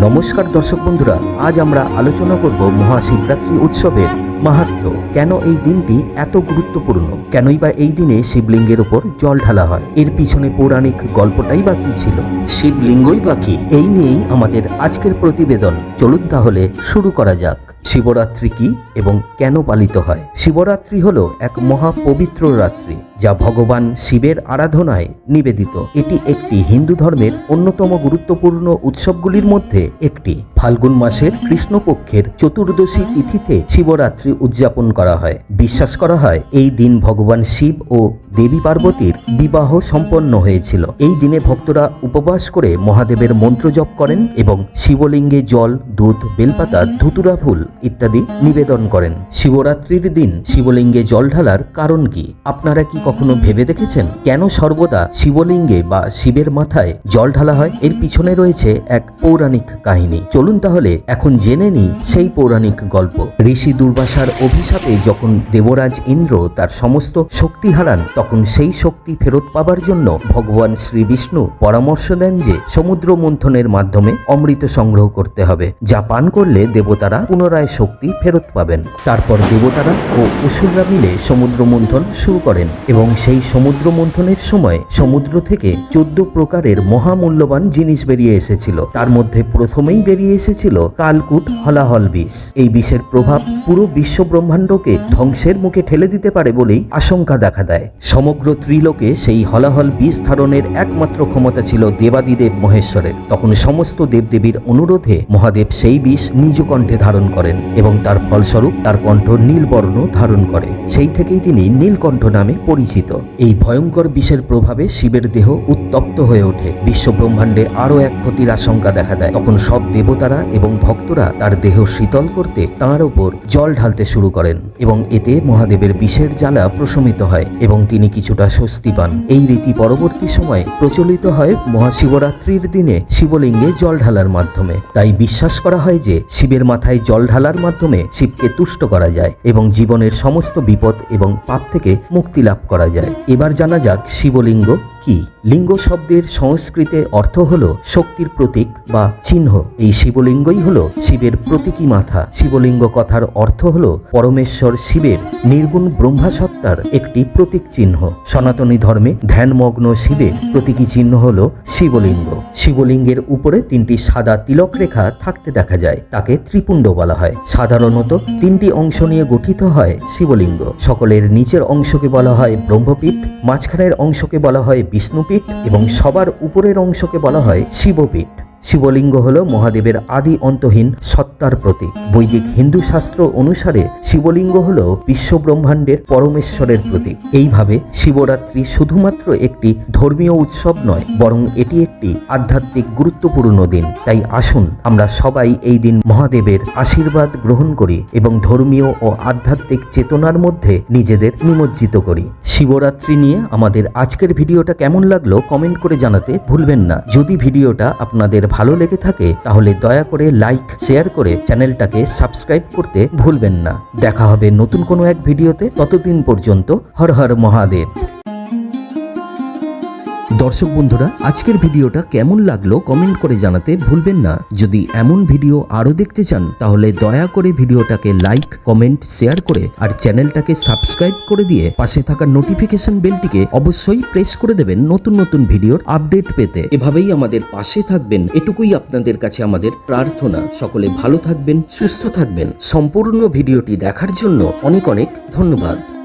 নমস্কার দর্শক বন্ধুরা, আজ আমরা আলোচনা করব মহাশিবরাত্রি উৎসবের মাহাত্ম। কেন এই দিনটি এত গুরুত্বপূর্ণ? কেনই বা এই দিনে শিবলিঙ্গের উপর জল ঢালা হয়? এর পিছনে পৌরাণিক গল্পটাই বা কি ছিল? শিবলিঙ্গই বা কি? এই নিয়েই আমাদের আজকের প্রতিবেদন। চলুন তাহলে শুরু করা যাক। শিবরাত্রি কি এবং কেন পালিত হয়? শিবরাত্রি হলো এক মহা পবিত্র রাত্রি যা ভগবান শিবের আরাধনায় নিবেদিত। এটি একটি হিন্দু ধর্মের অন্যতম গুরুত্বপূর্ণ উৎসবগুলির মধ্যে একটি। ফাল্গুন মাসের কৃষ্ণপক্ষের চতুর্দশী তিথিতে শিবরাত্রি উদযাপন করা হয়। বিশ্বাস করা হয়, এই দিন ভগবান শিব ও দেবী পার্বতীর বিবাহ সম্পন্ন হয়েছিল। এই দিনে ভক্তরা উপবাস করে মহাদেবের মন্ত্র জপ করেন এবং শিবলিঙ্গে জল, দুধ, বেলপাতা, ধুতুরা ফুল ইত্যাদি নিবেদন করেন। শিবরাত্রির দিন শিবলিঙ্গে জল ঢালার কারণ কি? আপনারা কি কখনো ভেবে দেখেছেন কেন সর্বদা শিবলিঙ্গে বা শিবের মাথায় জল ঢালা হয়? এর পিছনে রয়েছে এক পৌরাণিক কাহিনী। চলুন তাহলে এখন জেনে নিই সেই পৌরাণিক গল্প। ঋষি দুর্বাসার অভিশাপে যখন দেবরাজ ইন্দ্র তার সমস্ত শক্তি হারান, তখন সেই শক্তি ফেরত পাবার জন্য ভগবান শ্রী বিষ্ণু পরামর্শ দেন যে সমুদ্র মন্থনের মাধ্যমে অমৃত সংগ্রহ করতে হবে, যা পান করলে দেবতারা পুনরায় শক্তি ফেরত পাবেন। তারপর দেবতারা ও অসুররা মিলে সমুদ্র মন্থন শুরু করেন এবং সেই সমুদ্র মন্থনের সময় সমুদ্র থেকে চোদ্দ প্রকারের মহামূল্যবান জিনিস বেরিয়ে এসেছিল। তার মধ্যে প্রথমেই বেরিয়ে এসেছিল কালকুট হলাহল বিষ। এই বিষের প্রভাব পুরো বিশ্ব ব্রহ্মাণ্ডকে ধ্বংসের মুখে ঠেলে দিতে পারে বলেই আশঙ্কা দেখা দেয়। সমগ্র ত্রিলোকে সেই হলাহল বিষ ধারণের একমাত্র ক্ষমতা ছিল দেবাদিদেব মহেশ্বরের। তখন সমস্ত দেবদেবীর অনুরোধে মহাদেব সেই বিষ নিজ কণ্ঠে ধারণ করেন এবং তার ফলস্বরূপ তার কণ্ঠ নীলবর্ণ ধারণ করে। সেই থেকেই তিনি নীলকণ্ঠ নামে পরিচিত। এই ভয়ঙ্কর বিষের প্রভাবে শিবের দেহ উত্তপ্ত হয়ে ওঠে। বিশ্ব ব্রহ্মাণ্ডে আরও এক ক্ষতির আশঙ্কা দেখা দেয়। তখন সব দেবতারা এবং ভক্তরা তার দেহ শীতল করতে তাঁর ওপর জল ঢালতে শুরু করেন এবং এতে মহাদেবের বিষের জ্বালা প্রশমিত হয় এবং তিনি কিছুটা স্বস্তি পান। এই রীতি পরবর্তী সময়ে প্রচলিত হয় মহাশিবরাত্রির দিনে শিবলিঙ্গে জল ঢালার মাধ্যমে। তাই বিশ্বাস করা হয় যে শিবের মাথায় জল ঢালার মাধ্যমে শিবকে তুষ্ট করা যায় এবং জীবনের সমস্ত বিপদ এবং পাপ থেকে মুক্তি লাভ করা যায়। এবার জানা যাক শিবলিঙ্গ কি। লিঙ্গ শব্দের সংস্কৃতে অর্থ হল শক্তির প্রতীক বা চিহ্ন। এই শিবলিঙ্গই হল শিবের প্রতীকী মাথা। শিবলিঙ্গ কথার অর্থ হল পরমেশ্বর শিবের নির্গুণ ব্রহ্মাসত্তার একটি প্রতীক চিহ্ন। সনাতনী ধর্মে ধ্যানমগ্ন শিবের প্রতীকী চিহ্ন হল শিবলিঙ্গ। শিবলিঙ্গের উপরে তিনটি সাদা তিলক রেখা থাকতে দেখা যায়। তাকে ত্রিপুণ্ড বলা হয়। সাধারণত তিনটি অংশ নিয়ে গঠিত হয় শিবলিঙ্গ। সকলের নিচের অংশকে বলা হয় ব্রহ্মপীঠ, মাঝখানের অংশকে বলা হয় বিষ্ণুপীঠ এবং সবার উপরের অংশকে বলা হয় শিবপীঠ। শিবলিঙ্গ হল মহাদেবের আদি অন্তহীন সত্তার প্রতীক। বৈদিক হিন্দু শাস্ত্র অনুসারে শিবলিঙ্গ হল বিশ্ব ব্রহ্মাণ্ডের পরমেশ্বরের প্রতীক। এইভাবে শিবরাত্রি শুধুমাত্র একটি ধর্মীয় উৎসব নয়, বরং এটি একটি আধ্যাত্মিক গুরুত্বপূর্ণ দিন। তাই আসুন, আমরা সবাই এই দিন মহাদেবের আশীর্বাদ গ্রহণ করি এবং ধর্মীয় ও আধ্যাত্মিক চেতনার মধ্যে নিজেদের নিমজ্জিত করি। শিবরাত্রি নিয়ে আমাদের আজকের ভিডিওটা কেমন লাগল কমেন্ট করে জানাতে ভুলবেন না। যদি ভিডিওটা আপনাদের ভালো লেগে থাকে, তাহলে দয়া করে লাইক শেয়ার করে চ্যানেলটাকে সাবস্ক্রাইব করতে ভুলবেন না। দেখা হবে নতুন কোনো এক ভিডিওতে ততদিন পর্যন্ত হর হর মহাদেব। দর্শক বন্ধুরা, আজকের ভিডিওটা কেমন লাগল কমেন্ট করে জানাতে ভুলবেন না। যদি এমন ভিডিও আরও দেখতে চান, তাহলে দয়া করে ভিডিওটাকে লাইক, কমেন্ট, শেয়ার করে আর চ্যানেলটাকে সাবস্ক্রাইব করে দিয়ে পাশে থাকা নোটিফিকেশন বেলটিকে অবশ্যই প্রেস করে দেবেন নতুন নতুন ভিডিওর আপডেট পেতে। এভাবেই আমাদের পাশে থাকবেন, এটুকুই আপনাদের কাছে আমাদের প্রার্থনা। সকলে ভালো থাকবেন, সুস্থ থাকবেন। সম্পূর্ণ ভিডিওটি দেখার জন্য অনেক অনেক ধন্যবাদ।